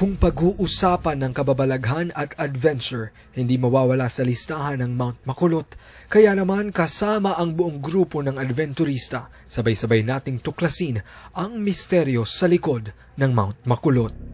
Kung pag-uusapan ng kababalaghan at adventure, hindi mawawala sa listahan ng Mount Makulot. Kaya naman kasama ang buong grupo ng adventurista, sabay-sabay nating tuklasin ang misteryo sa likod ng Mount Makulot.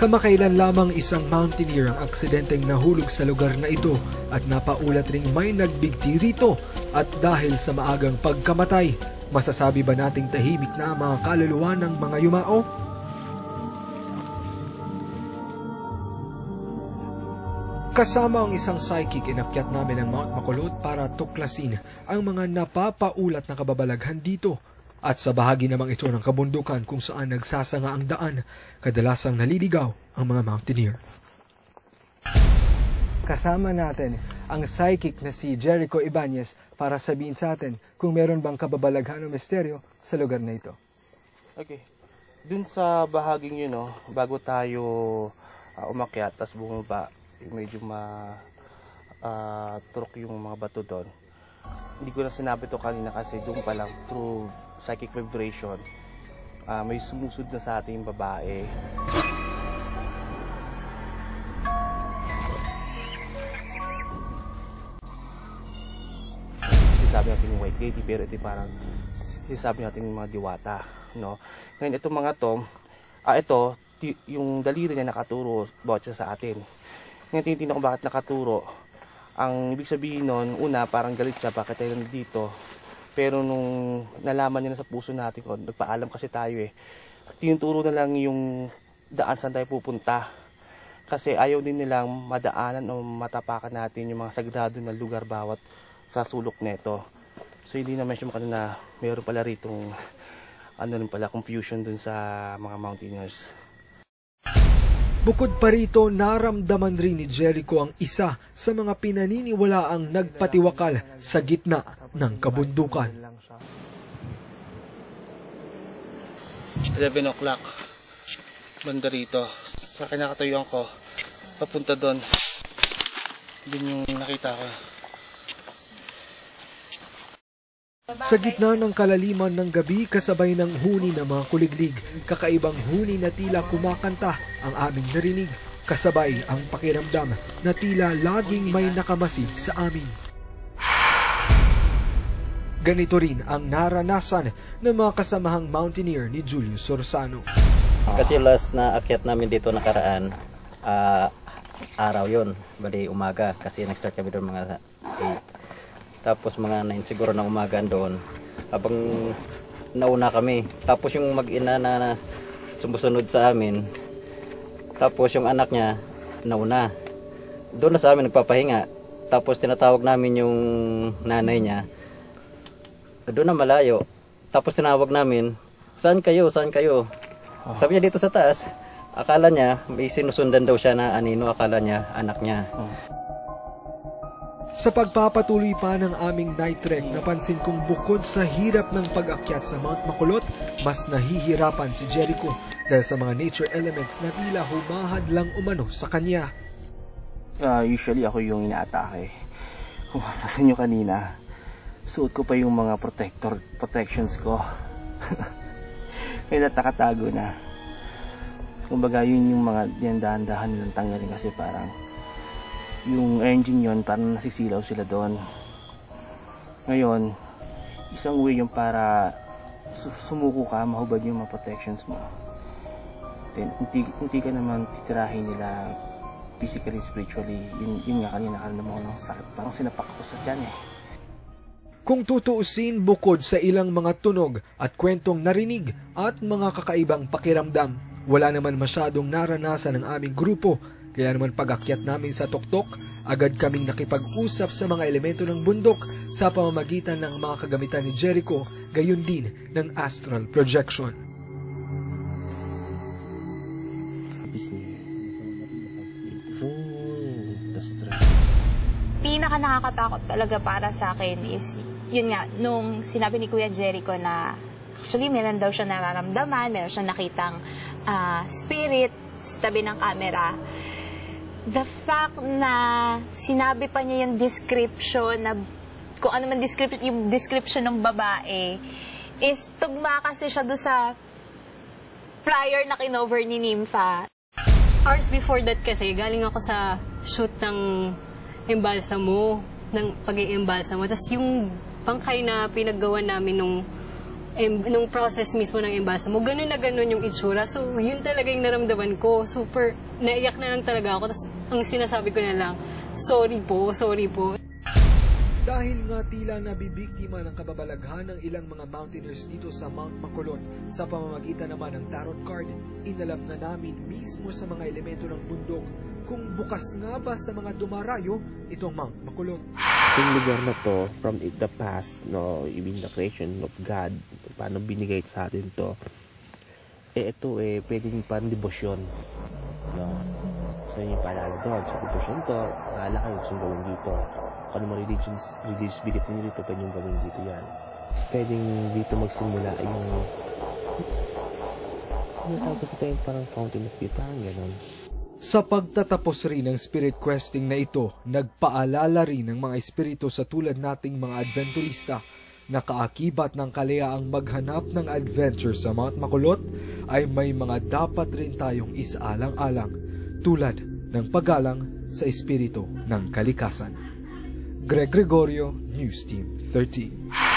Kamakailan lamang isang mountaineer ang aksidenteng nahulog sa lugar na ito at napaulat ring may nagbigti rito at dahil sa maagang pagkamatay, masasabi ba nating tahimik na ang mga kaluluwa ng mga yumao? Kasama ang isang psychic inakyat namin ang Mount Makulot para tuklasin ang mga napapaulat na kababalaghan dito at sa bahagi namang ito ng kabundukan kung saan nagsasanga ang daan, kadalasang naliligaw ang mga mountaineer. Kasama natin ang psychic na si Jericho Ibanez para sabihin sa atin kung meron bang kababalaghan o misteryo sa lugar na ito. Okay. Dun sa bahaging yun, no, bago tayo uh, umakyat, tas bumaba, medyo ma uh, turok yung mga bato doon. Hindi ko na sinabi to kanina kasi doon pa lang through psychic vibration, uh, may sumusod na sa ating babae. Sabi natin yung white lady pero ito parang sinasabi natin yung mga diwata no? Ngayon itong mga to ah ito yung daliri niya nakaturo bawat sa atin. Ngayon tinitingnan ko bakit nakaturo ang ibig sabihin nun una parang galit siya bakit tayo nandito? Pero nung nalaman niya na sa puso natin ko nagpaalam kasi tayo eh tinuturo na lang yung daan saan tayo pupunta. Kasi ayaw din nilang madaanan o matapakan natin yung mga sagrado na lugar bawat sa sulok neto. So hindi naman siya makano na meron pala ritong ano rin pala confusion dun sa mga mountaineers Bukod pa rito, naramdaman rin ni Jericho ang isa sa mga pinaniniwalaang nagpatiwakal sa gitna ng kabundukan. 11 o'clock, banda rito. Sa kinakatayuan ko, papunta doon. Din yung nakita ko. Sa gitna ng kalaliman ng gabi kasabay ng huni ng mga kuliglig, kakaibang huni na tila kumakanta ang aming narinig, kasabay ang pakiramdam na tila laging may nakamasid sa amin. Ganito rin ang naranasan ng mga kasamahang mountaineer ni Julius Sorsano. Kasi last na akyat namin dito nakaraan, uh, araw yon bali umaga kasi nag-start kami doon mga 8 tapos mga 9 siguro na umaga doon. Habang nauna kami. Tapos yung mag-ina na, sumusunod sa amin. Tapos yung anak niya nauna. Doon na sa amin nagpapahinga. Tapos tinatawag namin yung nanay niya. Doon na malayo. Tapos tinawag namin, saan kayo, saan kayo? Sabi niya dito sa taas. Akala niya, may sinusundan daw siya na anino, akala niya, anak niya. Sa pagpapatuloy pa ng aming night trek, napansin kong bukod sa hirap ng pag-akyat sa Mount Makulot, mas nahihirapan si Jericho dahil sa mga nature elements na tila humahad lang umano sa kanya. Uh, usually ako yung inaatake. Kung mapasin nyo kanina, suot ko pa yung mga protector protections ko. May natakatago na. Kumbaga yun yung mga dahan-dahan nilang tanggalin kasi parang yung engine yon parang nasisilaw sila doon. Ngayon isang way yung para sumuko ka mahubad yung mga protections mo. Then hindi, hindi ka naman titirahin nila physically spiritually. Yun, yun nga kanina kanina mo ng sakit parang sinapak ako sa tiyan eh. Kung tutuusin bukod sa ilang mga tunog at kwentong narinig at mga kakaibang pakiramdam, wala naman masyadong naranasan ng aming grupo kaya naman pag-akyat namin sa tuktok, agad kaming nakipag-usap sa mga elemento ng bundok sa pamamagitan ng mga kagamitan ni Jericho, gayon din ng astral projection. Pinaka nakakatakot talaga para sa akin is, yun nga, nung sinabi ni Kuya Jericho na actually meron daw siya nararamdaman, meron siya nakitang uh, spirit sa tabi ng camera the fact na sinabi pa niya yung description na kung ano man description, yung description ng babae is tugma kasi siya doon sa prior na kinover ni Nympha. Hours before that kasi, galing ako sa shoot ng embalsamo, ng pag embalsamo Tapos yung pangkay na pinaggawa namin nung em, nung process mismo ng embalsamo, ganun na ganun yung itsura. So, yun talaga yung naramdaman ko. Super, naiyak na lang talaga ako. Tapos, ang sinasabi ko na lang, sorry po, sorry po. Dahil nga tila nabibiktima ng kababalaghan ng ilang mga mountaineers dito sa Mount Makulot sa pamamagitan naman ng tarot card, inalam na namin mismo sa mga elemento ng bundok kung bukas nga ba sa mga dumarayo itong Mount Makulot. Itong lugar na to, from the past, no, even the creation of God, paano binigay sa atin to, eh ito eh, pwedeng pan debosyon. No? So yun yung paalala doon. So debosyon to, bahala kayo gusto gawin dito. Kung ano religions, religious belief ninyo dito, pwede yung gawin dito yan. Pwedeng dito magsimula yung ano tawag kasi tayo parang fountain of youth, parang ganon. Sa pagtatapos rin ng spirit questing na ito, nagpaalala rin ng mga espiritu sa tulad nating mga adventurista na kaakibat ng kalayaang maghanap ng adventure sa Mount Makulot ay may mga dapat rin tayong isaalang-alang tulad ng paggalang sa espiritu ng kalikasan. Greg Gregorio, News Team 13.